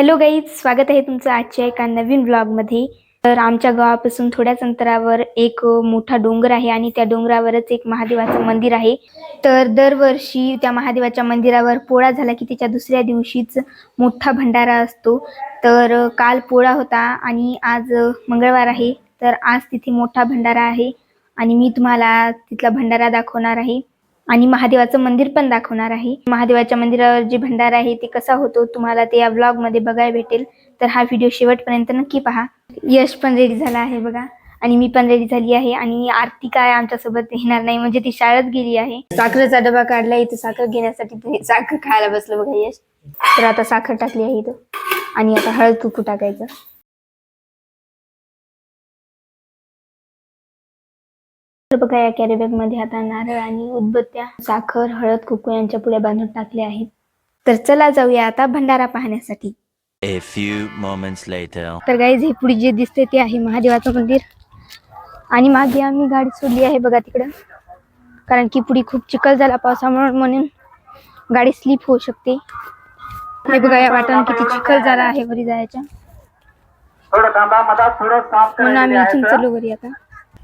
Hello guys स्वागत आहे तुमचं आजच्या एका नवीन ब्लॉगमध्ये तर आमच्या गावापासून थोड्याच अंतरावर एक मोठा डोंगर आहे आणि त्या डोंगरावरच एक महादेवाचं मंदिर आहे. तर दरवर्षी त्या महादेवाच्या मंदिरावर पोळा झाला की त्याच्या दुसऱ्या दिवशीच मोठा भंडारा असतो. तर काल पोळा होता आणि आज मंगळवार आहे. तर आज तिथे मोठा भंडारा आहे आणि मी तुम्हाला तिथला भंडारा दाखवणार आहे. आणि महादेवाचं मंदिर पण दाखवणार आहे. महादेवाच्या मंदिरावर जे भंडारा आहे ते कसा होतो तुम्हाला ते या ब्लॉगमध्ये बघायला भेटेल. तर हा व्हिडिओ शेवटपर्यंत नक्की पहा. यश पण रेडी झाला आहे बघा. आणि मी पण रेडी झाली आहे आणि आरती काय आमच्यासोबत येणार नाही म्हणजे ती शाळेत गेली आहे. साखरेचा डबा काढला इथे साखर घेण्यासाठी साखर खायला बसलो बघा यश. तर आता साखर टाकली आहे इथं. आणि आता हळद कुकू टाकायचं. तर बघा या कॅरी बॅगमध्ये आता नारळ आणि उदबत्त्या साखर हळद कुकू यांच्या पुढे बांधून टाकले आहेत. तर चला जाऊया आता भंडारा पाहण्यासाठी. A few moments later. तर गाईज हे पुढे जे दिसते ते आहे महादेवाचं मंदिर. आणि मागे आम्ही गाडी सोडली आहे बघा तिकडं. कारण की पुढे खूप चिखल झाला पावसामुळे म्हणून गाडी स्लिप होऊ शकते. हे बघा या वाटेनं किती चिखल झाला आहे वरी जायच्या. थोडं थांबा मधात थोडं साफ म्हणून आम्ही इथून करायचं चालू घरी आता.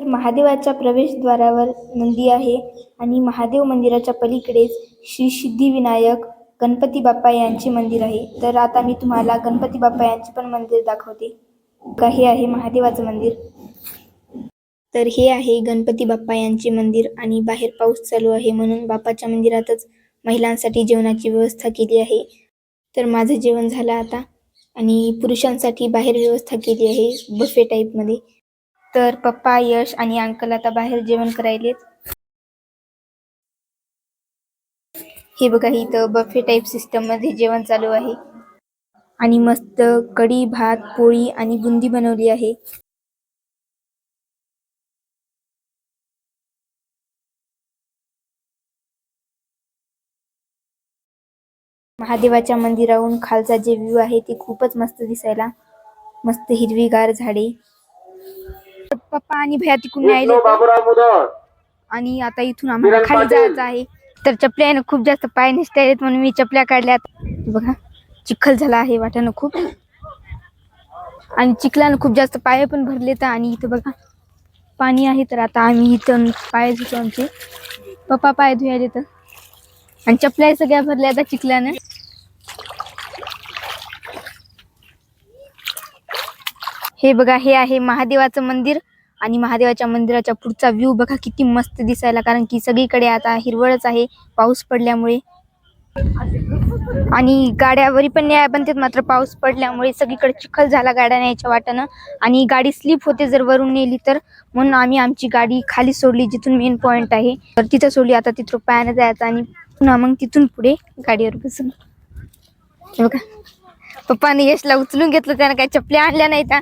तर महादेवाच्या प्रवेशद्वारावर नंदी आहे आणि महादेव मंदिराच्या पलीकडेच श्री सिद्धिविनायक गणपती बाप्पा यांचे मंदिर आहे. तर आता मी तुम्हाला गणपती बाप्पा यांचे पण मंदिर दाखवते. का हे आहे महादेवाचं मंदिर. तर हे आहे गणपती बाप्पा यांचे मंदिर आणि बाहेर पाऊस चालू आहे म्हणून बाप्पाच्या मंदिरातच महिलांसाठी जेवणाची व्यवस्था केली आहे. तर माझं जेवण झालं आता आणि पुरुषांसाठी बाहेर व्यवस्था केली आहे बफे टाईपमध्ये तर पप्पा यश आणि अंकल आता बाहेर जेवण करायलेत. हे बघा इथं बफे टाईप सिस्टममध्ये जेवण चालू आहे. आणि मस्त कढी भात पोळी आणि बुंदी बनवली आहे. महादेवाच्या मंदिराहून खालचा जे व्ह्यू आहे ते खूपच मस्त दिसायला. मस्त हिरवीगार झाडे. पप्पा आणि भैया तिकडून विष्णू यायले बाबूराव मुदळ आणि आता इथून आम्हाला खाली. जायचं आहे. तर चपल्यानं खूप जास्त पाय निसता आहेत म्हणून मी चपल्या काढल्यात बघा चिखल झाला आहे वाटानं खूप. आणि चिखलानं खूप जास्त पाय पण भरले तर आणि इथं बघा पाणी आहे तर आता आम्ही इथं पाय धुतो आमचे. पप्पा पाय धुयाले तर आणि चपल्या सगळ्या भरल्या आता चिखल्यानं हे बघा हे आहे महादेवाचं मंदिर आणि महादेवाच्या मंदिराच्या पुढचा व्ह्यू बघा किती मस्त दिसायला कारण की सगळीकडे आता हिरवळच आहे पाऊस पडल्यामुळे. आणि गाड्यावरी पण न्याय बनतात मात्र पाऊस पडल्यामुळे सगळीकडे चिखल झाला गाड्या न्यायच्या वाटानं आणि गाडी स्लिप होते जर वरून नेली तर. म्हणून आम्ही आमची गाडी खाली सोडली जिथून मेन पॉइंट आहे. तर तिथं सोडली आता तिथं पायानं जायचं आणि पुन्हा मग तिथून पुढे गाडीवर बसून. बघा. पप्पाने यशला उचलून घेतलं त्यानं काही चपल्या आणल्या नाही त्या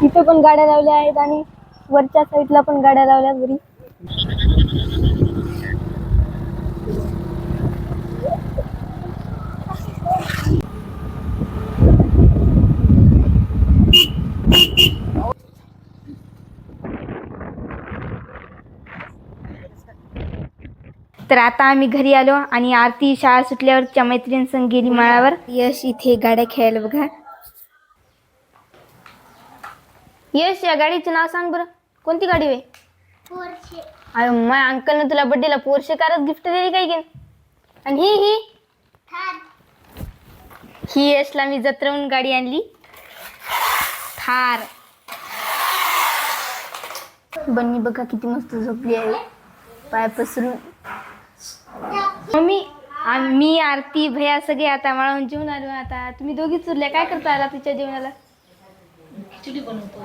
तिथे पण गाड्या लावल्या आहेत आणि वरच्या साईडला पण गाड्या लावल्या घरी. तर आता आम्ही घरी आलो आणि आरती शाळा सुटल्यावर तिच्या मैत्रिणींसंग गेली माळावर. यश इथे गाड्या खेळायला बघा. यश या गाडीचं नाव सांग बरं. कोणती गाडी अरे माझ्या अंकलनं तुला बर्थडेला पोरशे कारच गिफ्ट दिली काय की आणि ही ही? ही यशला मी जत्रवून गाडी आणली. थार. बन्नी बघा किती मस्त झोपली आहे. पाय पसरून. मम्मी आम- मी आरती भैया सगळे आता माळवून जेवण आलो आता. तुम्ही दोघीच उरल्या काय करता रात्रीच्या जेवणाला? खिचडी बनवतो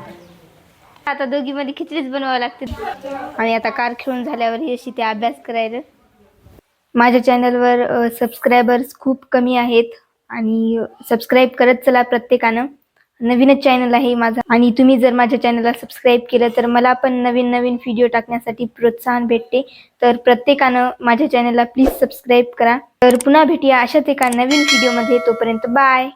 आता. दोघी मध्ये खिचडीच बनवावं लागते. आणि आता कार खेळून झाल्यावर अशी ते अभ्यास करायला. माझ्या चॅनलवर सबस्क्रायबर्स खूप कमी आहेत. आणि सबस्क्राईब करत चला प्रत्येकानं. नवीनच चॅनल आहे माझा. आणि तुम्ही जर माझ्या चॅनलला सबस्क्राईब केलं तर मला पण नवीन नवीन व्हिडिओ टाकण्यासाठी प्रोत्साहन भेटते. तर प्रत्येकानं माझ्या चॅनलला प्लीज सबस्क्राईब करा. तर पुन्हा भेटूया अशाच एका नवीन व्हिडिओमध्ये तोपर्यंत बाय